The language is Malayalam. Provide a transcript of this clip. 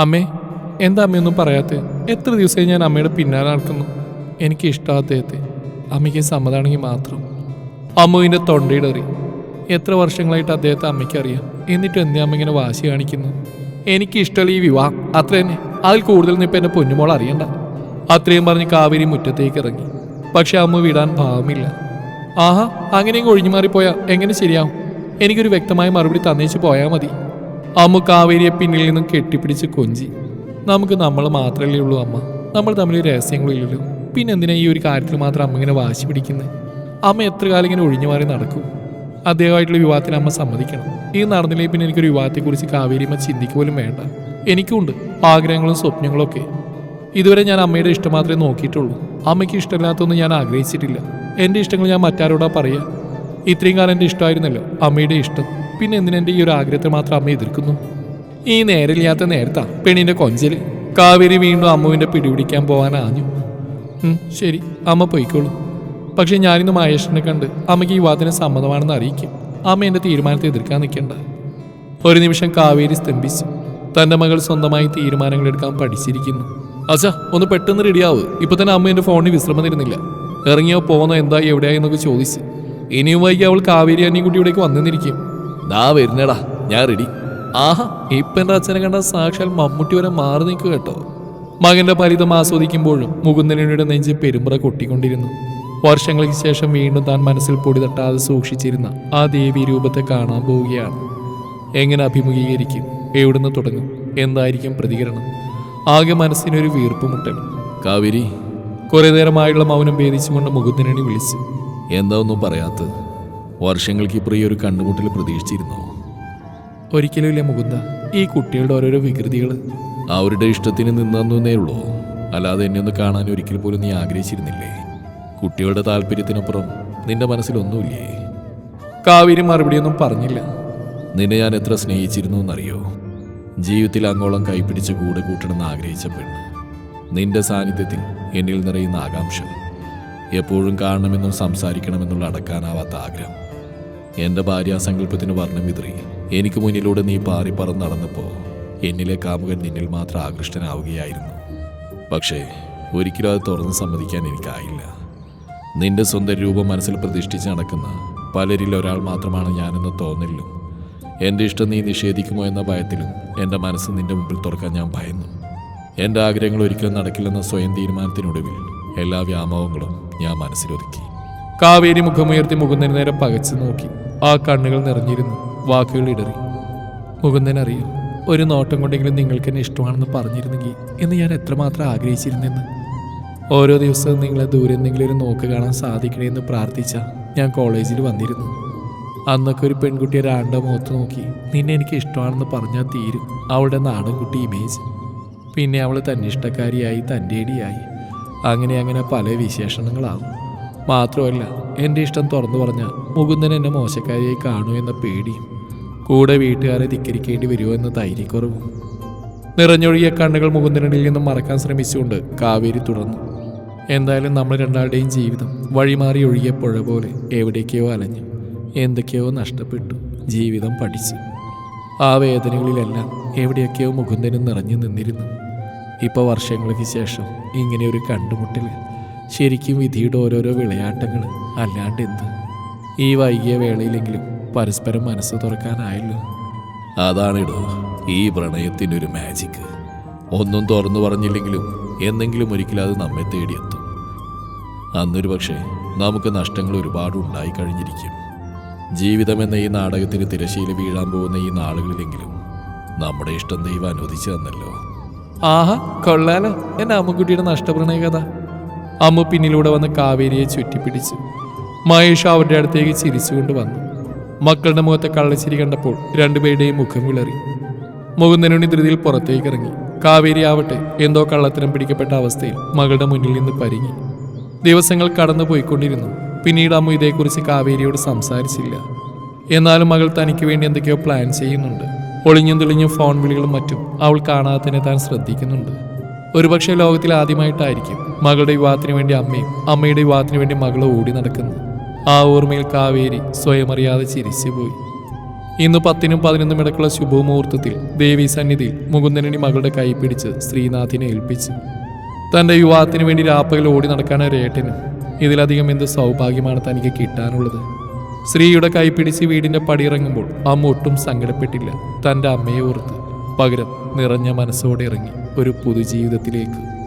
അമ്മേ എന്താ അമ്മയൊന്നും പറയാത്ത? എത്ര ദിവസമായി ഞാൻ അമ്മയുടെ പിന്നാലെ നടക്കുന്നു. എനിക്ക് ഇഷ്ടം അമ്മയ്ക്ക് സമ്മതമാണെങ്കിൽ മാത്രം. അമ്മുവിന്റെ തൊണ്ടയിടറി എത്ര വർഷങ്ങളായിട്ട് അദ്ദേഹത്തെ അമ്മയ്ക്കറിയാം എന്നിട്ട് എന്തേ അമ്മ ഇങ്ങനെ വാശി കാണിക്കുന്നു? എനിക്ക് ഇഷ്ടമുള്ള ഈ വിവാഹം. അത്ര തന്നെ. അതിൽ കൂടുതൽ ഇപ്പം എന്റെ പൊന്നുമോൾ അറിയണ്ട. അത്രയും പറഞ്ഞ് കാവേരി മുറ്റത്തേക്ക് ഇറങ്ങി. പക്ഷെ അമ്മ വിടാൻ ഭാവമില്ല. ആഹാ അങ്ങനെയും ഒഴിഞ്ഞു മാറിപ്പോയാൽ എങ്ങനെ ശരിയാവും? എനിക്കൊരു വ്യക്തമായ മറുപടി തന്നേച്ച് പോയാൽ മതി. അമ്മ കാവേരിയെ പിന്നിൽ നിന്നും കെട്ടിപ്പിടിച്ച് കൊഞ്ചി. നമുക്ക് നമ്മൾ മാത്രമല്ലേ ഉള്ളൂ അമ്മ. നമ്മൾ തമ്മിൽ രഹസ്യങ്ങളില്ലല്ലോ. പിന്നെ എന്തിനാ ഈ ഒരു കാര്യത്തിൽ മാത്രം അമ്മ ഇങ്ങനെ വാശി പിടിക്കുന്നത് അമ്മ എത്ര കാലം ഇങ്ങനെ ഒഴിഞ്ഞു മാറി നടക്കും? അദ്ദേഹമായിട്ടുള്ള വിവാഹത്തിന് അമ്മ സമ്മതിക്കണം. ഈ നടന്നില്ലേ പിന്നെ എനിക്കൊരു വിവാഹത്തെക്കുറിച്ച് കാവേരിയമ്മ ചിന്തിക്കുക പോലും വേണ്ട. എനിക്കുണ്ട് ആഗ്രഹങ്ങളും സ്വപ്നങ്ങളും ഒക്കെ. ഇതുവരെ ഞാൻ അമ്മയുടെ ഇഷ്ടം മാത്രമേ നോക്കിയിട്ടുള്ളൂ. അമ്മയ്ക്ക് ഇഷ്ടമില്ലാത്തൊന്നും ഞാൻ ആഗ്രഹിച്ചിട്ടില്ല. എന്റെ ഇഷ്ടങ്ങൾ ഞാൻ മറ്റാരോടാ പറയുക ഇത്രയും കാലം എന്റെ ഇഷ്ടമായിരുന്നല്ലോ അമ്മയുടെ ഇഷ്ടം. പിന്നെ എന്തിനെന്റെ ഈ ഒരു ആഗ്രഹത്തെ മാത്രം അമ്മ എതിർക്കുന്നു? ഈ നേരില്ലാത്ത നേരത്താ പെണ്ണിന്റെ കൊഞ്ചൽ. കാവേരി വീണ്ടും അമ്മുവിന്റെ പിടിപിടിക്കാൻ പോകാൻ ആഞ്ഞു. ശരി അമ്മ പോയിക്കോളൂ. പക്ഷെ ഞാനിന്ന് മഹേഷിനെ കണ്ട് അമ്മയ്ക്ക് ഈ വാദന സമ്മതമാണെന്ന് അറിയിക്കും. അമ്മ എന്റെ തീരുമാനത്തെ എതിർക്കാൻ നിൽക്കേണ്ട. ഒരു നിമിഷം കാവേരി സ്തംഭിച്ചു. തന്റെ മകൾ സ്വന്തമായി തീരുമാനങ്ങൾ എടുക്കാൻ പഠിച്ചിരിക്കുന്നു. അച്ഛാ ഒന്ന് പെട്ടെന്ന് റെഡിയാവ്. ഇപ്പൊ തന്നെ അമ്മ എന്റെ ഫോണിൽ വിശ്രമം തരുന്നില്ല ഇറങ്ങിയോ പോകുന്നോ എന്താ എവിടെയായി എന്നൊക്കെ ചോദിച്ച്. ഇനിയും വൈകി അവൾ കാവേരി അന്നിക്കുട്ടിയോടേക്ക് വന്നെന്നിരിക്കും ദാ വരുന്നടാ ഞാൻ റെഡി ആഹാ ഇപ്പം എന്റെ അച്ഛനെ കണ്ട സാക്ഷാൽ മമ്മൂട്ടി വരെ മാറി നിൽക്കുക കേട്ടോ. മകന്റെ ഫലിതം ആസ്വദിക്കുമ്പോഴും മുകുന്ദനുടെ നെഞ്ച് പെരുമ്പറ കൊട്ടിക്കൊണ്ടിരുന്നു. വർഷങ്ങൾക്ക് ശേഷം വീണ്ടും താൻ മനസ്സിൽ പൊടി തട്ടാതെ സൂക്ഷിച്ചിരുന്ന ആ ദേവി രൂപത്തെ കാണാൻ പോവുകയാണ്. എങ്ങനെ അഭിമുഖീകരിക്കും? എവിടുന്ന് തുടങ്ങും? എന്തായിരിക്കും പ്രതികരണം? ആകെ മനസ്സിനൊരു വീർപ്പുമുട്ടൽ. കാവേരി. കുറേ നേരമായുള്ള മൗനം ഭേദിച്ചുകൊണ്ട് മുകുന്ദനണി വിളിച്ചു. എന്താ ഒന്നും പറയാത്തത്? വർഷങ്ങൾക്ക് ഇപ്പുറം ഈ ഒരു കണ്ടുമുട്ടൽ പ്രതീക്ഷിച്ചിരുന്നു. ഒരിക്കലും ഇല്ല മുകുന്ദ. ഈ കുട്ടികളുടെ ഓരോരോ വികൃതികൾ അവരുടെ ഇഷ്ടത്തിന് നിന്നേ ഉള്ളൂ. അല്ലാതെ എന്നെ ഒന്ന് കാണാൻ ഒരിക്കൽ പോലും നീ ആഗ്രഹിച്ചിരുന്നില്ലേ? കുട്ടികളുടെ താല്പര്യത്തിനപ്പുറം നിന്റെ മനസ്സിലൊന്നുമില്ലേ? കാവേരി മറുപടിയൊന്നും പറഞ്ഞില്ല. നിന്നെ ഞാൻ എത്ര സ്നേഹിച്ചിരുന്നു എന്നറിയോ ജീവിതത്തിൽ അങ്ങോളം കൈപ്പിടിച്ച് കൂടെ കൂട്ടണമെന്ന് ആഗ്രഹിച്ച പെണ്ണ്. നിന്റെ സാന്നിധ്യത്തിൽ എന്നിൽ നിറയുന്ന ആകാംക്ഷ. എപ്പോഴും കാണണമെന്നും സംസാരിക്കണമെന്നുള്ള അടക്കാനാവാത്ത ആഗ്രഹം. എന്റെ ഭാര്യാസങ്കല്പത്തിന് വർണം വിതറി. എനിക്ക് മുന്നിലൂടെ നീ പാറി പറന്ന് നടന്നപ്പോൾ എന്നിലെ കാമുകൻ നിന്നിൽ മാത്രം ആകൃഷ്ടനാവുകയായിരുന്നു. പക്ഷേ ഒരിക്കലും അത് തുറന്ന് സമ്മതിക്കാൻ എനിക്കായില്ല. നിന്റെ സ്വന്തം രൂപം മനസ്സിൽ പ്രതിഷ്ഠിച്ച് നടക്കുന്ന പലരിൽ ഒരാൾ മാത്രമാണ് ഞാനെന്ന് തോന്നലിലും എന്റെ ഇഷ്ടം നീ നിഷേധിക്കുമോ എന്ന ഭയത്തിലും എന്റെ മനസ്സ് നിന്റെ മുമ്പിൽ തുറക്കാൻ ഞാൻ ഭയന്നു. എന്റെ ആഗ്രഹങ്ങൾ ഒരിക്കലും നടക്കില്ലെന്ന സ്വയം തീരുമാനത്തിനൊടുവിൽ എല്ലാ വ്യാമോഹങ്ങളും ഞാൻ മനസ്സിലൊതുക്കി. കാവേരി മുഖമുയർത്തി മുകുന്ദന് നേരെ പകച്ചു നോക്കി. ആ കണ്ണുകൾ നിറഞ്ഞിരുന്നു വാക്കുകൾ ഇടറി. മുകുന്ദൻ അറിയോ ഒരു നോട്ടം കൊണ്ടെങ്കിലും നിങ്ങൾക്ക് എന്നെ ഇഷ്ടമാണെന്ന് പറഞ്ഞിരുന്നെങ്കിൽ എന്ന് ഞാൻ എത്രമാത്രം ആഗ്രഹിച്ചിരുന്നെന്ന്. ഓരോ ദിവസവും നിങ്ങളെ ദൂരെ എന്തെങ്കിലും ഒരു നോക്ക് കാണാൻ സാധിക്കണേ എന്ന് പ്രാർത്ഥിച്ച ഞാൻ കോളേജിൽ വന്നിരുന്നു. അന്നൊക്കെ ഒരു പെൺകുട്ടിയെ രാണ്ട മുഖത്ത് നോക്കി നിന്നെ എനിക്ക് ഇഷ്ടമാണെന്ന് പറഞ്ഞാൽ തീരും. അവളുടെ നാടൻ കുട്ടി ഇമേജ്. പിന്നെ അവൾ തന്നിഷ്ടക്കാരിയായി തന്റെടിയായി അങ്ങനെ അങ്ങനെ പല വിശേഷണങ്ങളാവും. മാത്രമല്ല എന്റെ ഇഷ്ടം തുറന്നു പറഞ്ഞാൽ മുകുന്ദൻ എന്നെ മോശക്കാരിയായി കാണൂ എന്ന പേടിയും കൂടെ വീട്ടുകാരെ ധിക്കരിക്കേണ്ടി വരുമോ എന്ന ധൈര്യക്കുറവും. നിറഞ്ഞൊഴുകിയ കണ്ണുകൾ മുകുന്ദനിൽ നിന്നും മറക്കാൻ ശ്രമിച്ചുകൊണ്ട് കാവേരി തുടർന്നു എന്തായാലും നമ്മൾ രണ്ടാളുടെയും ജീവിതം വഴിമാറി ഒഴുകിയ പുഴ പോലെ എവിടേക്കോ അലഞ്ഞു. എന്തൊക്കെയോ നഷ്ടപ്പെട്ടു. ജീവിതം പഠിച്ചു. ആ വേദനകളിലെല്ലാം എവിടെയൊക്കെയോ മുകുന്ദനും നിറഞ്ഞു നിന്നിരുന്നു. ഇപ്പോൾ വർഷങ്ങൾക്ക് ശേഷം ഒരു കണ്ടുമുട്ടൽ ശരിക്കും വിധിയുടെ ഓരോരോ വിളയാട്ടങ്ങൾ അല്ലാണ്ട് എന്ത്? ഈ വൈകിയ വേളയിലെങ്കിലും പരസ്പരം മനസ്സ് തുറക്കാനായല്ലോ. അതാണിടോ ഈ പ്രണയത്തിന്റെ ഒരു മാജിക് ഒന്നും തുറന്നു പറഞ്ഞില്ലെങ്കിലും എന്നെങ്കിലും ഒരിക്കലും അത് നമ്മെ തേടിയെത്തും. അന്നൊരു പക്ഷേ നമുക്ക് നഷ്ടങ്ങൾ ഒരുപാട് ഉണ്ടായി കഴിഞ്ഞിരിക്കും. ജീവിതം എന്ന ഈ നാടകത്തിന് തിരശീല വീഴാൻ പോകുന്ന ഈ നാളുകളിലെങ്കിലും നമ്മുടെ ഇഷ്ടം ദൈവം അനുവദിച്ചു തന്നല്ലോ. ആഹാ കൊള്ളാലോ. എന്റെ അമ്മക്കുട്ടിയുടെ നഷ്ടപ്രണയ കഥ അമ്മു പിന്നിലൂടെ വന്ന് കാവേരിയെ ചുറ്റിപ്പിടിച്ചു. മഹേഷ് അവരുടെ അടുത്തേക്ക് ചിരിച്ചുകൊണ്ട് വന്നു. മക്കളുടെ മുഖത്തെ കള്ളച്ചിരി കണ്ടപ്പോൾ രണ്ടുപേരുടെയും മുഖം വിളറി. മുകുന്ദനുണി ധൃതിയിൽ പുറത്തേക്ക് ഇറങ്ങി. കാവേരി ആവട്ടെ എന്തോ കള്ളത്തരം പിടിക്കപ്പെട്ട അവസ്ഥയിൽ മകളുടെ മുന്നിൽ നിന്ന് പരിങ്ങി. ദിവസങ്ങൾ കടന്നു പോയിക്കൊണ്ടിരുന്നു. പിന്നീട് അമ്മ ഇതേക്കുറിച്ച് കാവേരിയോട് സംസാരിച്ചില്ല. എന്നാലും മകൾ തനിക്ക് വേണ്ടി എന്തൊക്കെയോ പ്ലാൻ ചെയ്യുന്നുണ്ട്. ഒളിഞ്ഞും തെളിഞ്ഞും ഫോൺ വിളികളും മറ്റും അവൾ തന്നെ താൻ ശ്രദ്ധിക്കുന്നുണ്ട്. ഒരുപക്ഷെ ലോകത്തിൽ ആദ്യമായിട്ടായിരിക്കും മകളുടെ വിവാഹത്തിന് വേണ്ടി അമ്മയും അമ്മയുടെ വിവാഹത്തിന് വേണ്ടി മകൾ ഓടി നടക്കുന്നു ആ ഓർമ്മയിൽ കാവേരി സ്വയം അറിയാതെ ചിരിച്ചുപോയി. ഇന്ന് പത്തിനും പതിനൊന്നും ഇടക്കുള്ള ശുഭമുഹൂർത്തത്തിൽ ദേവി സന്നിധിയിൽ മുകുന്ദനണി മകളുടെ കൈ പിടിച്ച് ശ്രീനാഥിനെ ഏൽപ്പിച്ചു. തന്റെ വിവാഹത്തിന് വേണ്ടി രാപ്പകൽ ഓടി നടക്കാൻ ഒരു ഏട്ടനും. ഇതിലധികം എന്ത് സൗഭാഗ്യമാണ് തനിക്ക് കിട്ടാനുള്ളത്. സ്ത്രീയുടെ കൈ പിടിച്ച് വീടിന്റെ പടിയിറങ്ങുമ്പോൾ അമ്മ ഒട്ടും സങ്കടപ്പെട്ടില്ല. തന്റെ അമ്മയെ ഓർത്ത് പകരം നിറഞ്ഞ മനസ്സോടെ ഇറങ്ങി ഒരു പുതുജീവിതത്തിലേക്ക്.